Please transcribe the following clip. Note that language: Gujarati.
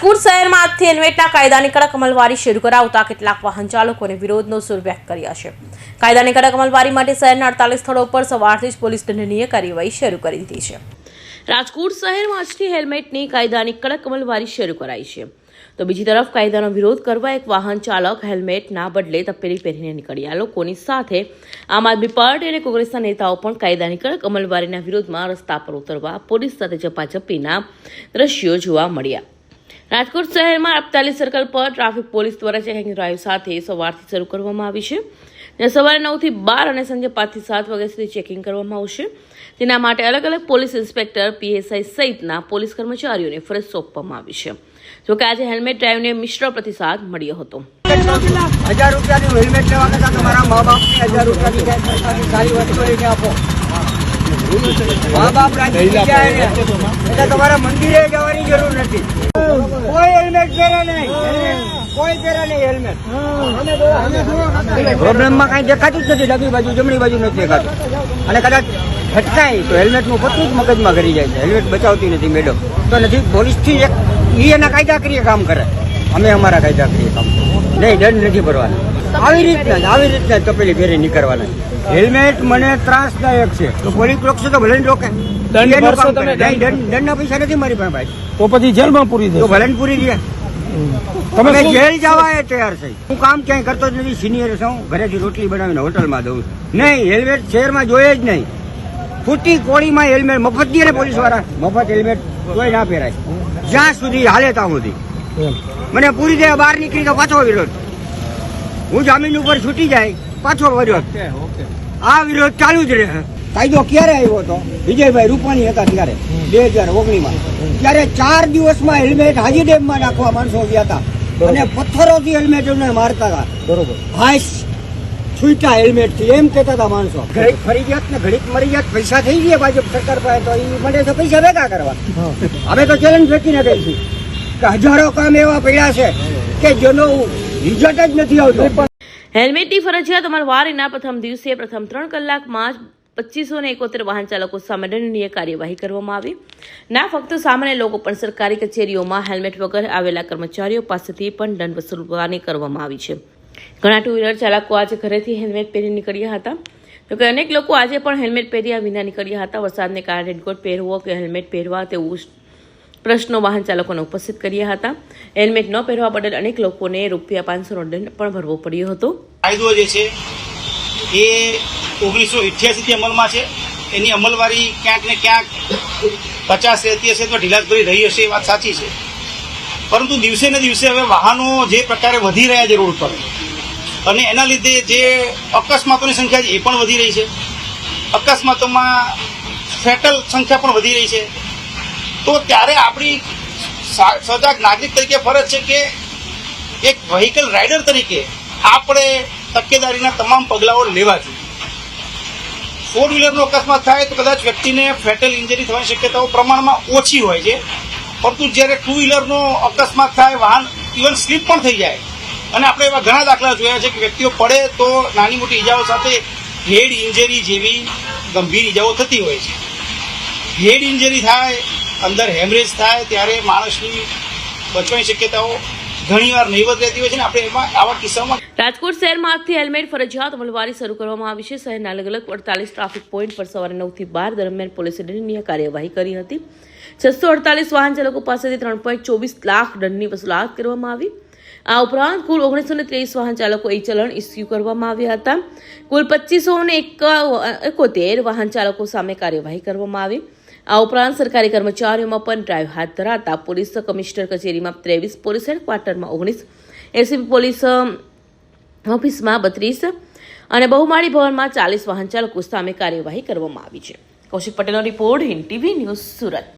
રાજકોટ શહેરમાં આજથી હેલ્મેટના કાયદાની કડક અમલવારી શરૂ કરાવતા કેટલાક વાહન ચાલકોને વિરોધનો સુર વ્યક્ત કર્યા છે. કાયદાની કડક અમલવારી માટે શહેરના અડતાલીસ સ્થળો પર સવારથી જ પોલીસ દંડનીય કાર્યવાહી શરૂ કરી દીધી છે. રાજકોટ શહેરમાં આજથી હેલ્મેટની કાયદાની કડક અમલવારી શરૂ કરાઈ છે. તો બીજી તરફ કાયદાનો વિરોધ કરવા એક વાહન ચાલક હેલ્મેટના બદલે તપેલી પહેરીને નીકળ્યા. લોકોની સાથે આમ આદમી પાર્ટી અને કોંગ્રેસના નેતાઓ પણ કાયદાની કડક અમલવારીના વિરોધમાં રસ્તા પર ઉતરવા પોલીસ સાથે ઝપાઝપીના દ્રશ્યો જોવા મળ્યા. રાજકોટ શહેરમાં અડતાલીસ સર્કલ પર ટ્રાફિક પોલીસ દ્વારા ચેકિંગ ડ્રાઈવ સાથે સવારથી શરૂ કરવામાં આવી છે. જ્યાં સવારે નવથી બાર અને સાંજે પાંચથી સાત વાગ્યા સુધી ચેકિંગ કરવામાં આવશે. તેના માટે અલગ અલગ પોલીસ ઇન્સ્પેક્ટર, પીએસઆઈ સહિતના પોલીસ કર્મચારીઓને ફરજ સોંપવામાં આવી છે. જોકે આજે હેલ્મેટ ડ્રાઈવને મિશ્ર પ્રતિસાદ મળ્યો હતો. હજાર રૂપિયાનું હેલ્મેટ લેવા કરતા તમારા મા બાપને હજાર રૂપિયાની સારી વસ્તુ લઈને આપો. મા બાપ થઈ એટલે તમારા મંદિરે જવાની જરૂર નથી. કોઈ હેલ્મેટ પહેરે નહીં. કોઈ પહેરે નહીં હેલ્મેટ પ્રોબ્લેમમાં કાંઈ દેખાતું જ નથી ડાબી બાજુ જમણી બાજુ નથી દેખાતું. અને કદાચ ફટકાય તો હેલ્મેટનું પતું જ મગજમાં કરી જાય છે. હેલ્મેટ બચાવતી નથી મેડમ તો નથી પોલીસથી એક એના કાયદાકીય કામ કરે. અમે અમારા કાયદાકીય કામ નહીં દંડ નથી ભરવાનો. આવી રીતના આવી રીતના તપેલી ફેરી નીકળવાના હેલ્મેટ મને ત્રાસદાયક છે. તો પોલીસ રોકશે તો ભલે રોકે. દંડ ભરશો તમે? દંડના પૈસા નથી મારી પાસે ભાઈ. તો પછી જેલમાં પૂરી દે ભલે પૂરી દે તમે જેલ જવા એ તૈયાર થઈ હું કામ ક્યાંય કરતો જ નથી સિનિયર છું. ઘરેથી રોટલી બનાવીને હોટલમાં દઉં નહીં હેલ્મેટ શહેરમાં જોઈએ જ નહીં. ફૂટી કોળીમાં હેલ્મેટ મફત દે ને પોલીસવાળા મફત હેલ્મેટ કોઈ ના પહેરાય. જ્યાં સુધી હાલે ત્યાં સુધી. મને પૂરી દે બહાર નીકળી તો પાછો વિરોધ. હું જામીન ઉપર છૂટી જાય પાછો વિરોધ. આ વિરોધ ચાલુ જ રહે. કાયદો ક્યારે આવ્યો હતો? વિજયભાઈ રૂપાણી હતા ત્યારે બે હજાર ઓગણીમાં ત્યારે ચાર દિવસમાં હેલ્મેટ હાજી ડેમમાં નાખવા માણસો ગયા હતા. અને પથ્થરોથી હેલ્મેટ મારતા હતા. બરોબર. હાઈસ છૂટા હેલ્મેટથી એમ કહેતા હતા માણસો. ઘડીક ફરી જાત ને ઘડીક મરી જાત પૈસા થઈ ગયા ભાજપ સરકાર પાસે તો એ મળે તો પૈસા ભેગા કરવા. હવે અમે તો ચેલેન્જ ફેંકીને ગઈ કે હજારો કામ એવા પડ્યા છે કે જેનો રિઝલ્ટ જ નથી આવતો. હેલ્મેટની ફરજિયાત અમલવારીના પ્રથમ દિવસે પ્રથમ ત્રણ કલાકમાં જ પચીસો ને એકોતેર વાહન ચાલકો સામે દંડનીય કાર્યવાહી કરવામાં આવી. ના, ફક્ત સામાન્ય લોકો, પણ સરકારી કચેરીઓમાં હેલ્મેટ વગર આવેલા કર્મચારીઓ પાસેથી પણ દંડ વસૂલવાની કરવામાં આવી છે. ઘણા ટુ વ્હીલર ચાલકો આજે ઘરેથી હેલ્મેટ પહેરી નીકળ્યા હતા. જોકે અનેક લોકો આજે પણ હેલ્મેટ પહેર્યા વિના નીકળ્યા હતા. વરસાદને કારણે રેનકોટ પહેરવો કે હેલ્મેટ પહેરવા તેવું પ્રશ્નો વાહન ચાલકોને ઉપસ્થિત કર્યા હતા. હેલ્મેટ ન પહેરવા બદલ અનેક લોકોને રૂપિયા પાંચસોનો દંડ પણ ભરવો પડ્યો હતો. કાયદો જે છે એ ઓગણીસો અઠ્યાસીથી અમલમાં છે. એની અમલવારી ક્યાંક ને ક્યાંક પચાસ રહેતી હશે તો ઢીલાસભરી રહી હશે એ વાત સાચી છે. પરંતુ દિવસે ને દિવસે હવે વાહનો જે પ્રકારે વધી રહ્યા છે રોડ પર, અને એના લીધે જે અકસ્માતોની સંખ્યા છે એ પણ વધી રહી છે. અકસ્માતોમાં ફેટલ સંખ્યા પણ વધી રહી છે. તો ત્યારે આપણી સજાગ નાગરિક તરીકે ફરજ છે કે એક વ્હીકલ રાઇડર તરીકે આપણે તકેદારીના તમામ પગલાઓ લેવા જોઈએ. ફોર વ્હીલરનો અકસ્માત થાય તો કદાચ વ્યક્તિને ફેટલ ઇન્જરી થવાની શક્યતાઓ પ્રમાણમાં ઓછી હોય છે. પરંતુ જ્યારે ટુ વ્હીલરનો અકસ્માત થાય, વાહન ઇવન સ્લીપ પણ થઈ જાય. અને આપણે એવા ઘણા દાખલા જોયા છે કે વ્યક્તિઓ પડે તો નાની મોટી ઈજાઓ સાથે હેડ ઇન્જરી જેવી ગંભીર ઈજાઓ થતી હોય છે. હેડ ઇન્જરી થાય, અંદર હેમરેજ થાય, ત્યારે માણસની બચવાની શક્યતાઓ ઘણીવાર નહીવત રહેતી રાજકોટ શહેરમાંથી હેલ્મેટ ફરજિયાત અમલવારી શરૂ કરવામાં આવી છે. શહેરના અલગ અલગ અડતાલીસ ટ્રાફિક પોઈન્ટ પર સવારે નવથી બાર દરમિયાન પોલીસે દંડનીય કાર્યવાહી કરી હતી. છસો અડતાલીસ વાહન ચાલકો પાસેથી ત્રણ પોઈન્ટ ચોવીસ લાખ દંડની વસૂલાત કરવામાં આવી. આ ઉપરાંત કુલ ઓગણીસો ને ત્રેવીસ વાહન ચાલકો એ ચલણ ઇસ્યુ કરવામાં આવ્યા હતા. કુલ પચીસો ને એકોતેર વાહન ચાલકો સામે કાર્યવાહી કરવામાં આવી. આ ઉપરાંત સરકારી કર્મચારીઓમાં પણ ડ્રાઈવ હાથ ધરાતા પોલીસ કમિશનર કચેરીમાં ત્રેવીસ, પોલીસ હેડક્વાર્ટરમાં ઓગણીસ, એસીપી પોલીસ ઓફિસમાં બત્રીસ અને બહુમાળી ભવનમાં ચાલીસ વાહન ચાલકો સામે કાર્યવાહી કરવામાં આવી છે. કૌશિક પટેલનો report Hind TV news Surat.